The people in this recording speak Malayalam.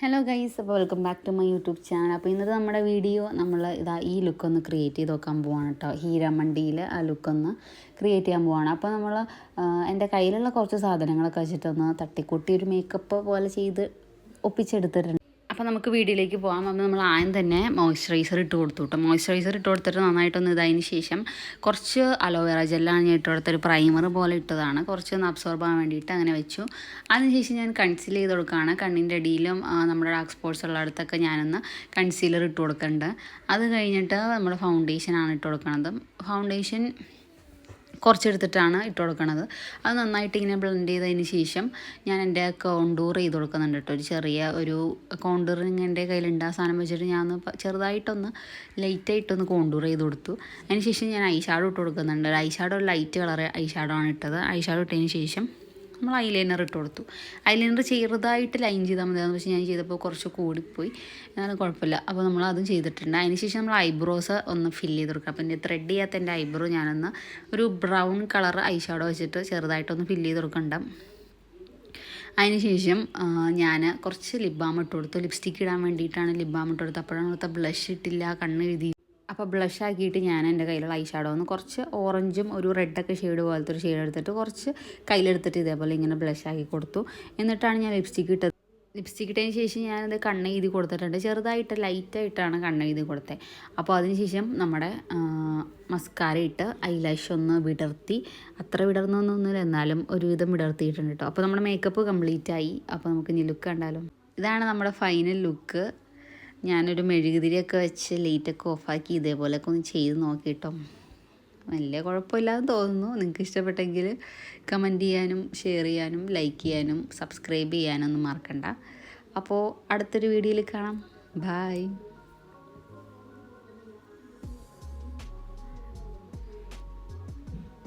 ഹലോ ഗൈസ് അപ്പോൾ welcome back to my YouTube channel അപ്പോൾ ഇന്നത്തെ നമ്മുടെ വീഡിയോ നമ്മൾ ഇതാ ഈ ലുക്കൊന്ന് ക്രിയേറ്റ് ചെയ്ത് നോക്കാൻ പോവാണ് കേട്ടോ ഹീരമണ്ടിയിൽ ആ ലുക്കൊന്ന് ക്രിയേറ്റ് ചെയ്യാൻ പോവാണ്. അപ്പോൾ നമ്മൾ എന്റെ കയ്യിലുള്ള കുറച്ച് സാധനങ്ങളൊക്കെ വെച്ചിട്ടൊന്ന് തട്ടിക്കൂട്ടി ഒരു മേക്കപ്പ് പോലെ ചെയ്ത് ഒപ്പിച്ചെടുത്തിട്ടുണ്ട്. അപ്പോൾ നമുക്ക് വീഡിയോയിലേക്ക് പോകാം അപ്പോൾ നമ്മൾ ആദ്യം തന്നെ മോയ്സ്ചറൈസർ ഇട്ട് കൊടുത്തു കേട്ടോ മോയ്സ്ചറൈസർ ഇട്ട് കൊടുത്തിട്ട് നന്നായിട്ടൊന്ന് ഇതായതിന് ശേഷം കുറച്ച് അലോവേറ ജെല്ലാണ് ഞാൻ ഇട്ട് കൊടുത്തൊരു പ്രൈമർ പോലെ ഇട്ടതാണ്. കുറച്ച് ഒന്ന് അബ്സോർബ് ആവാൻ വേണ്ടിയിട്ട് അങ്ങനെ വെച്ചു. അതിനുശേഷം ഞാൻ കൺസീൽ ചെയ്ത് കൊടുക്കുകയാണ്. കണ്ണിന്റെ അടിയിലും നമ്മുടെ ഡാർക്ക് സ്പോട്ട്സ് ഉള്ള അടുത്തൊക്കെ ഞാനൊന്ന് കൺസീലർ ഇട്ട് കൊടുക്കുന്നുണ്ട്. അത് കഴിഞ്ഞിട്ട് നമ്മുടെ ഫൗണ്ടേഷനാണ് ഇട്ട് കൊടുക്കുന്നത് ഫൗണ്ടേഷൻ കുറച്ചെടുത്തിട്ടാണ് ഇട്ട് കൊടുക്കണത്. അത് നന്നായിട്ട് ഇങ്ങനെ ബ്ലെൻഡ് ചെയ്തതിന് ശേഷം ഞാൻ എന്റെ കോണ്ടൂർ ചെയ്ത് കൊടുക്കുന്നുണ്ട് കേട്ടോ. ഒരു ചെറിയ ഒരു കോണ്ടൂറിങ് എന്റെ കയ്യിലുണ്ട്. ആ സാധനം വെച്ചിട്ട് ഞാൻ ഒന്ന് ചെറുതായിട്ടൊന്ന് ലൈറ്റായിട്ടൊന്ന് കോണ്ടൂർ ചെയ്ത് കൊടുത്തു. അതിന് ശേഷം ഞാൻ ഐ ഷാഡോ ഇട്ട് കൊടുക്കുന്നുണ്ട്. ഒരു eye shadow light colour eye shadow ആണ് ഇട്ടത്. ഐ ഷാഡോ ഇട്ടതിന് ശേഷം നമ്മൾ ഐലൈനർ ഇട്ട് കൊടുത്തു. ഐലൈനർ ചെറുതായിട്ട് ലൈൻ ചെയ്താൽ മതി. അതെന്ന് വെച്ചാൽ ഞാൻ ചെയ്തപ്പോൾ കുറച്ച് കൂടിപ്പോയി. എന്നാലും കുഴപ്പമില്ല. അപ്പോൾ നമ്മൾ അതും ചെയ്തിട്ടുണ്ട്. അതിന് ശേഷം നമ്മൾ ഐബ്രോസ് ഒന്ന് ഫില്ല് ചെയ്ത് കൊടുക്കുക അപ്പോൾ എന്റെ ത്രെഡ് ചെയ്യാത്ത എന്റെ ഐബ്രോ ഞാനൊന്ന് ഒരു ബ്രൗൺ കളർ ഐ ഷാഡോ വെച്ചിട്ട് ചെറുതായിട്ടൊന്ന് ഫില്ല് ചെയ്ത് കൊടുക്കണ്ട. അതിനുശേഷം ഞാൻ കുറച്ച് ലിപ് ബാം ഇട്ട് കൊടുത്തു. ലിപ്സ്റ്റിക്ക് ഇടാൻ വേണ്ടിയിട്ടാണ് ലിപ് ബാം ഇട്ട് കൊടുത്തത്. അപ്പോഴാണ് കൊടുത്ത ബ്ലഷ് ഇട്ടില്ല കണ്ണ് എഴുതി അപ്പോൾ ബ്ലഷ് ആക്കിയിട്ട് ഞാൻ എന്റെ കയ്യിലുള്ള ഐ ഷാഡോ ഒന്ന് കുറച്ച് ഓറഞ്ചും ഒരു റെഡൊക്കെ ഷെയ്ഡ് പോലത്തെ ഒരു ഷെയ്ഡ് എടുത്തിട്ട് കുറച്ച് കയ്യിലെടുത്തിട്ട് ഇതേപോലെ ഇങ്ങനെ ബ്ലഷ് ആക്കി കൊടുത്തു. എന്നിട്ടാണ് ഞാൻ ലിപ്സ്റ്റിക്ക് ഇട്ടത്. ലിപ്സ്റ്റിക്ക് ഇട്ടതിന് ശേഷം ഞാനത് കണ്ണ് എഴുതി കൊടുത്തിട്ടുണ്ട്. ചെറുതായിട്ട് ലൈറ്റായിട്ടാണ് കണ്ണ് എഴുതി കൊടുത്തത് അപ്പോൾ അതിനുശേഷം നമ്മുടെ മസ്കാര ഇട്ട് ഐലാഷ് ഒന്ന് വിടർത്തി. അത്ര വിടർന്നൊന്നുമില്ല എന്നാലും ഒരുവിധം വിടർത്തിയിട്ടുണ്ട് കേട്ടോ അപ്പോൾ നമ്മുടെ മേക്കപ്പ് കംപ്ലീറ്റ് ആയി. അപ്പോൾ നമുക്ക് ഇനി ലുക്ക് കണ്ടാലും. ഇതാണ് നമ്മുടെ ഫൈനൽ ലുക്ക് ഞാനൊരു മെഴുകുതിരിയൊക്കെ വെച്ച് ലൈറ്റൊക്കെ ഓഫാക്കി ഇതേപോലെയൊക്കെ ഒന്ന് ചെയ്ത് നോക്കിട്ടോ വലിയ കുഴപ്പമില്ലാന്ന് തോന്നുന്നു. നിങ്ങൾക്ക് ഇഷ്ടപ്പെട്ടെങ്കിൽ കമന്റ് ചെയ്യാനും ഷെയർ ചെയ്യാനും ലൈക്ക് ചെയ്യാനും സബ്സ്ക്രൈബ് ചെയ്യാനൊന്നും മറക്കണ്ട. അപ്പോൾ അടുത്തൊരു വീഡിയോയിൽ കാണാം. ബായ്